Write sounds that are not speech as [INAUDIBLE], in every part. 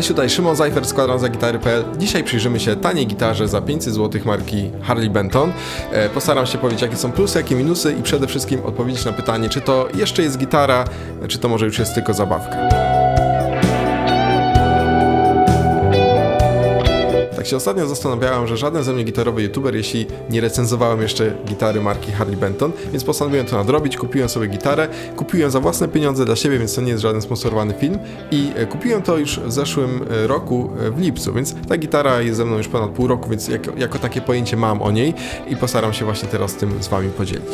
Cześć, tutaj Szymon Zajfer z Kwadran za gitary.pl. Dzisiaj przyjrzymy się taniej gitarze za 500 zł marki Harley Benton. E, Postaram się powiedzieć, jakie są plusy, jakie minusy i przede wszystkim odpowiedzieć na pytanie, czy to jeszcze jest gitara, czy to może już jest tylko zabawka. Się ostatnio zastanawiałem, że żaden ze mnie gitarowy youtuber, jeśli nie recenzowałem jeszcze gitary marki Harley Benton, więc postanowiłem to nadrobić, kupiłem sobie gitarę, kupiłem za własne pieniądze dla siebie, więc to nie jest żaden sponsorowany film i e, kupiłem to już w zeszłym e, roku e, w lipcu, więc ta gitara jest ze mną już ponad pół roku, więc jako, jako takie pojęcie mam o niej i postaram się właśnie teraz tym z wami podzielić.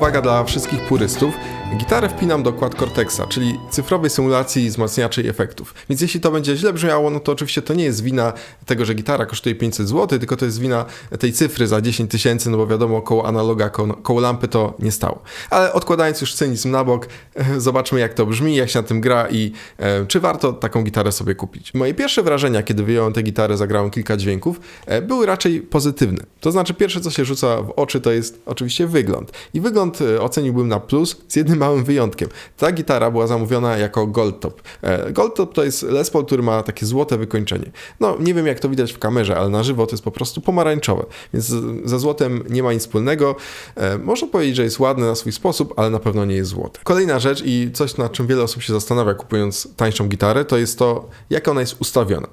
Uwaga dla wszystkich purystów. Gitarę wpinam do Quad Cortexa, czyli cyfrowej symulacji wzmacniaczy i efektów. Więc jeśli to będzie źle brzmiało, no to oczywiście to nie jest wina tego, że gitara kosztuje 500 zł, tylko to jest wina tej cyfry za 10 tysięcy, no bo wiadomo, koło analoga, koło, koło lampy to nie stało. Ale odkładając już cynizm na bok, [LAUGHS] zobaczmy jak to brzmi, jak się na tym gra i e, czy warto taką gitarę sobie kupić. Moje pierwsze wrażenia, kiedy wyjąłem tę gitarę, zagrałem kilka dźwięków, e, były raczej pozytywne. To znaczy pierwsze, co się rzuca w oczy, to jest oczywiście wygląd. I wygląd e, oceniłbym na plus z jednym małym wyjątkiem. Ta gitara była zamówiona jako Gold Top. E, Gold Top to jest Les Paul, który ma takie złote wykończenie. No, nie wiem jak to widać w kamerze, ale na żywo to jest po prostu pomarańczowe, więc ze złotem nie ma nic wspólnego. E, Można powiedzieć, że jest ładne na swój sposób, ale na pewno nie jest złote. Kolejna rzecz i coś, nad czym wiele osób się zastanawia kupując tańszą gitarę, to jest to, jak ona jest ustawiona.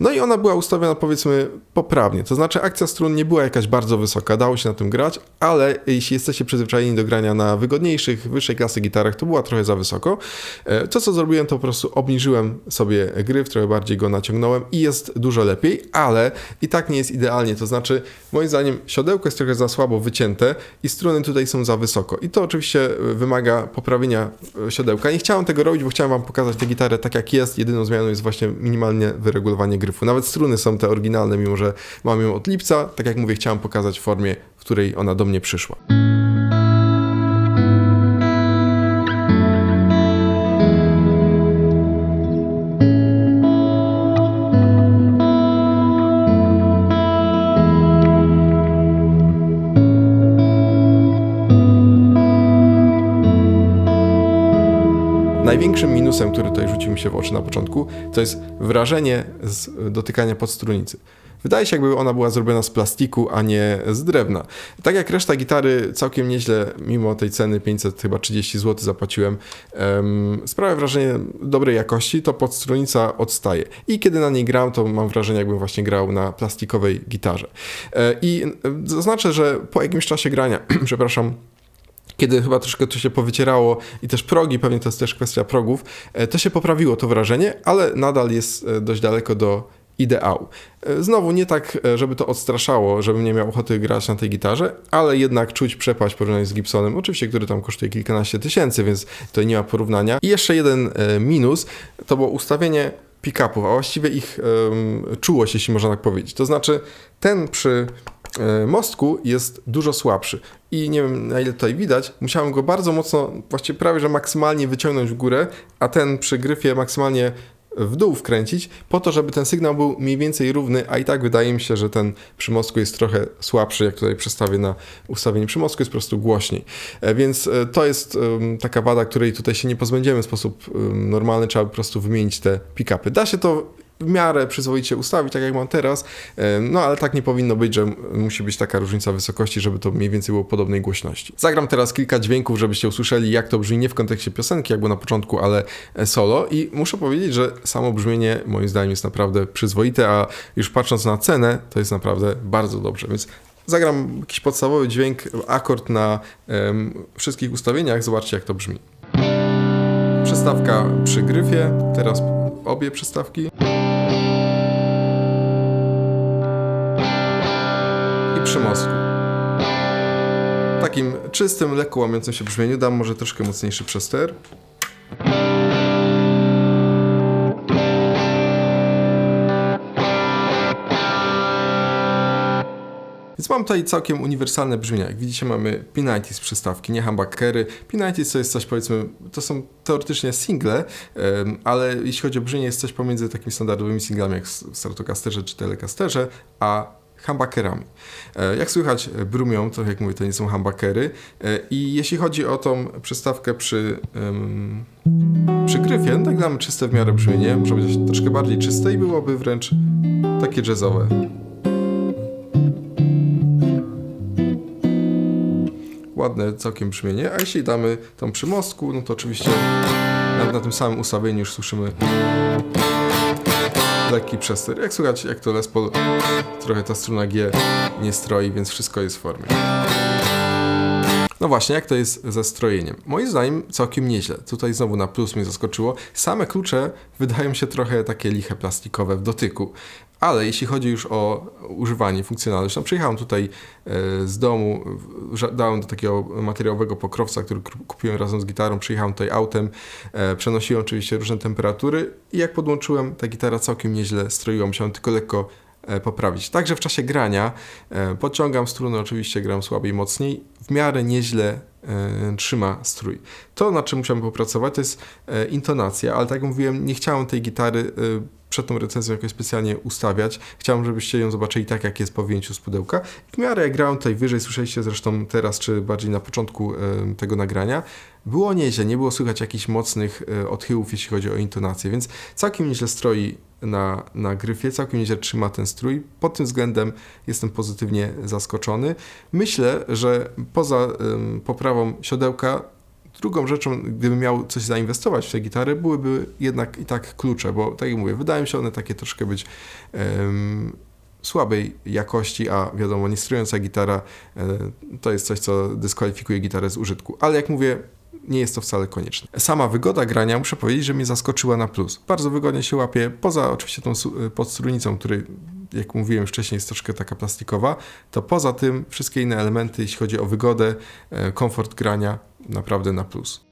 No i ona była ustawiona powiedzmy poprawnie, to znaczy akcja strun nie była jakaś bardzo wysoka, dało się na tym grać, ale jeśli jesteście przyzwyczajeni do grania na wygodniejszych, wyższej klasy gitarach, to była trochę za wysoko. E, To, co zrobiłem, to po prostu obniżyłem sobie gryf, trochę bardziej go naciągnąłem i jest dużo lepiej, ale i tak nie jest idealnie, to znaczy moim zdaniem siodełko jest trochę za słabo wycięte i struny tutaj są za wysoko i to oczywiście e, wymaga poprawienia e, siodełka. Nie chciałem tego robić, bo chciałem wam pokazać tę gitarę tak jak jest, jedyną zmianą jest właśnie minimalnie wyregulowanie gryfu. Nawet struny są te oryginalne, mimo że mam ją od lipca, tak jak mówię, chciałem pokazać w formie, w której ona do mnie przyszła. Największym minusem, który tutaj rzucił mi się w oczy na początku, to jest wrażenie z dotykania podstrunicy. Wydaje się, jakby ona była zrobiona z plastiku, a nie z drewna. Tak jak reszta gitary, całkiem nieźle, mimo tej ceny 500 chyba 30 zł zapłaciłem, um, sprawia wrażenie dobrej jakości, to podstrunica odstaje. I kiedy na niej gram, to mam wrażenie, jakbym właśnie grał na plastikowej gitarze. E, I zaznaczę, że po jakimś czasie grania, [CLEARS THROAT] przepraszam, kiedy chyba troszkę to się powycierało i też progi, pewnie to jest też kwestia progów, e, to się poprawiło to wrażenie, ale nadal jest e, dość daleko do ideału. E, Znowu nie tak, żeby to odstraszało, żebym nie miał ochoty grać na tej gitarze, ale jednak czuć przepaść w porównaniu z Gibsonem, oczywiście, który tam kosztuje kilkanaście tysięcy, więc tutaj nie ma porównania. I jeszcze jeden minus, to było ustawienie pick-upów, a właściwie ich em, czułość, jeśli można tak powiedzieć. To znaczy ten przy mostku jest dużo słabszy i nie wiem na ile tutaj widać, musiałem go bardzo mocno, właściwie prawie że maksymalnie wyciągnąć w górę, a ten przy gryfie maksymalnie w dół wkręcić, po to, żeby ten sygnał był mniej więcej równy, a i tak wydaje mi się, że ten przy mostku jest trochę słabszy, jak tutaj przestawię na ustawienie przy mostku, jest po prostu głośniej. E, Więc e, to jest taka wada, której tutaj się nie pozbędziemy w sposób normalny, trzeba po prostu wymienić te pick-upy. Da się to w miarę przyzwoicie ustawić, tak jak mam teraz, e, no ale tak nie powinno być, że musi być taka różnica wysokości, żeby to mniej więcej było podobnej głośności. Zagram teraz kilka dźwięków, żebyście usłyszeli, jak to brzmi nie w kontekście piosenki, jak było na początku, ale e, solo i muszę powiedzieć, że samo brzmienie moim zdaniem jest naprawdę przyzwoite, a już patrząc na cenę, to jest naprawdę bardzo dobrze, więc zagram jakiś podstawowy dźwięk, akord na em, wszystkich ustawieniach, zobaczcie jak to brzmi. Przystawka przy gryfie, teraz obie przystawki. I przy mostku. W takim czystym, lekko łamiącym się brzmieniu dam może troszkę mocniejszy przester. Więc mam tutaj całkiem uniwersalne brzmienia. Jak widzicie mamy P90 z przystawki, nie humbuckery. P90 to jest coś powiedzmy, to są teoretycznie single, ale jeśli chodzi o brzmienie jest coś pomiędzy takimi standardowymi singlami jak w Stratocasterze czy Telecasterze, a humbuckerami. E, Jak słychać, brumią, to jak mówię, to nie są humbuckery. E, I jeśli chodzi o tą przystawkę przy, przy gryfie, no tak damy czyste w miarę brzmienie, może być troszkę bardziej czyste i byłoby wręcz takie jazzowe. Ładne całkiem brzmienie, a jeśli damy tą przy mostku, no to oczywiście nawet na tym samym ustawieniu już słyszymy lekki przester. Jak słychać, jak to Les Paul, trochę ta struna G nie stroi, więc wszystko jest w formie. No właśnie, jak to jest ze strojeniem? Moim zdaniem całkiem nieźle. Tutaj znowu na plus mnie zaskoczyło. Same klucze wydają się trochę takie liche plastikowe w dotyku. Ale jeśli chodzi już o używanie, funkcjonalność, no przyjechałem tutaj e, z domu, dałem do takiego materiałowego pokrowca, który kup- kupiłem razem z gitarą, przyjechałem tutaj autem, e, przenosiłem oczywiście różne temperatury i jak podłączyłem, ta gitara całkiem nieźle stroiła, musiałem tylko lekko poprawić. Także w czasie grania e, podciągam struny, oczywiście gram słabiej, mocniej, w miarę nieźle e, trzyma strój. To, na czym musiałem popracować, to jest e, intonacja, ale tak jak mówiłem, nie chciałem tej gitary e, przed tą recenzją jakoś specjalnie ustawiać. Chciałem, żebyście ją zobaczyli tak, jak jest po wyjęciu z pudełka. W miarę jak grałem tutaj wyżej, słyszeliście zresztą teraz, czy bardziej na początku e, tego nagrania, było nieźle, nie było słychać jakichś mocnych e, odchyłów, jeśli chodzi o intonację, więc całkiem nieźle stroi na, na gryfie, całkiem nieźle trzyma ten strój. Pod tym względem jestem pozytywnie zaskoczony. Myślę, że poza em, poprawą siodełka, drugą rzeczą, gdybym miał coś zainwestować w te gitary, byłyby jednak i tak klucze, bo tak jak mówię, wydają się one takie troszkę być em, słabej jakości, a wiadomo, niestrująca gitara e, to jest coś, co dyskwalifikuje gitarę z użytku. Ale jak mówię, nie jest to wcale konieczne. Sama wygoda grania, muszę powiedzieć, że mnie zaskoczyła na plus. Bardzo wygodnie się łapie, poza oczywiście tą podstrunicą, której, jak mówiłem wcześniej, jest troszkę taka plastikowa, to poza tym wszystkie inne elementy, jeśli chodzi o wygodę, e, komfort grania, naprawdę na plus.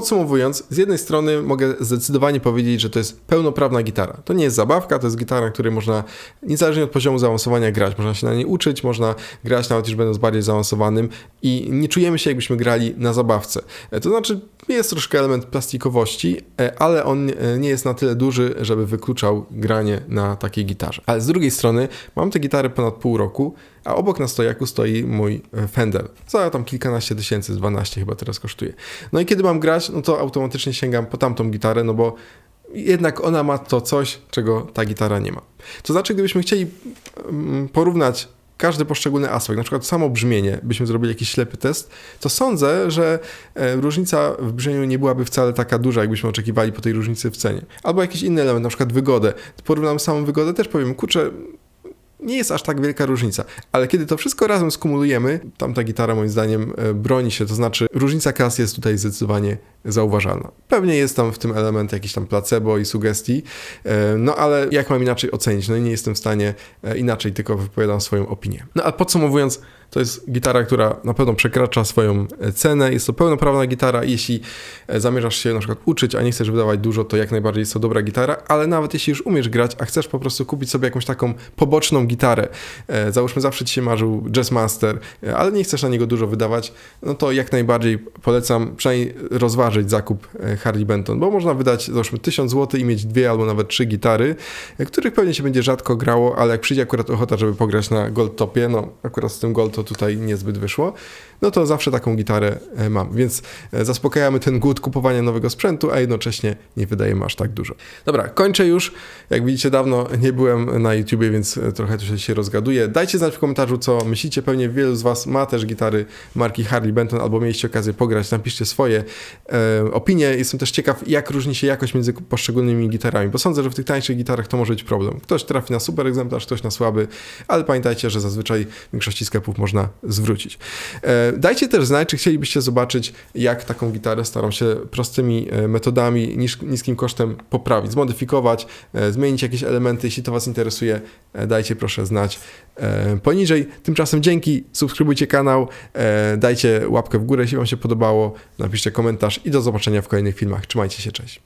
Podsumowując, z jednej strony mogę zdecydowanie powiedzieć, że to jest pełnoprawna gitara. To nie jest zabawka, to jest gitara, której można niezależnie od poziomu zaawansowania grać. Można się na niej uczyć, można grać nawet już będąc bardziej zaawansowanym i nie czujemy się jakbyśmy grali na zabawce. E, To znaczy jest troszkę element plastikowości, e, ale on e, nie jest na tyle duży, żeby wykluczał granie na takiej gitarze. Ale z drugiej strony mam tę gitarę ponad pół roku, a obok na stojaku stoi mój e, Fender. Za tam kilkanaście tysięcy, z 12 chyba teraz kosztuje. No i kiedy mam grać, no to automatycznie sięgam po tamtą gitarę, no bo jednak ona ma to coś, czego ta gitara nie ma. To znaczy, gdybyśmy chcieli mm, porównać każdy poszczególny aspekt, na przykład samo brzmienie, byśmy zrobili jakiś ślepy test, to sądzę, że e, różnica w brzmieniu nie byłaby wcale taka duża, jakbyśmy oczekiwali po tej różnicy w cenie. Albo jakiś inny element, na przykład wygodę. Porównamy samą wygodę, też powiem, kurczę, nie jest aż tak wielka różnica, ale kiedy to wszystko razem skumulujemy, tamta gitara moim zdaniem e, broni się, to znaczy różnica klas jest tutaj zdecydowanie zauważalna. Pewnie jest tam w tym element jakiś tam placebo i sugestii, e, no ale jak mam inaczej ocenić? No i nie jestem w stanie e, inaczej, tylko wypowiadam swoją opinię. No a podsumowując, to jest gitara, która na pewno przekracza swoją e, cenę. Jest to pełnoprawna gitara. Jeśli e, zamierzasz się na przykład uczyć, a nie chcesz wydawać dużo, to jak najbardziej jest to dobra gitara, ale nawet jeśli już umiesz grać, a chcesz po prostu kupić sobie jakąś taką poboczną gitarę, e, załóżmy zawsze ci się marzył Jazzmaster, e, ale nie chcesz na niego dużo wydawać, no to jak najbardziej polecam przynajmniej rozważyć zakup Harley Benton, bo można wydać załóżmy 1000 zł i mieć dwie albo nawet trzy gitary, których pewnie się będzie rzadko grało, ale jak przyjdzie akurat ochota, żeby pograć na Gold Topie, no akurat z tym Gold to tutaj niezbyt wyszło, no to zawsze taką gitarę e, mam, więc e, zaspokajamy ten głód kupowania nowego sprzętu, a jednocześnie nie wydajemy aż tak dużo. Dobra, kończę już. Jak widzicie, dawno nie byłem na YouTubie, więc e, trochę tu się rozgaduję. Dajcie znać w komentarzu, co myślicie. Pewnie wielu z Was ma też gitary marki Harley Benton, albo mieliście okazję pograć. Napiszcie swoje e, opinie. Jestem też ciekaw, jak różni się jakość między poszczególnymi gitarami, bo sądzę, że w tych tańszych gitarach to może być problem. Ktoś trafi na super egzemplarz, ktoś na słaby, ale pamiętajcie, że zazwyczaj w większości sklepów można zwrócić. E, Dajcie też znać, czy chcielibyście zobaczyć, jak taką gitarę staram się prostymi e, metodami, niż, niskim kosztem poprawić, zmodyfikować, e, zmienić jakieś elementy. Jeśli to Was interesuje, dajcie proszę znać poniżej. Tymczasem dzięki, subskrybujcie kanał, dajcie łapkę w górę, jeśli Wam się podobało, napiszcie komentarz i do zobaczenia w kolejnych filmach. Trzymajcie się, cześć.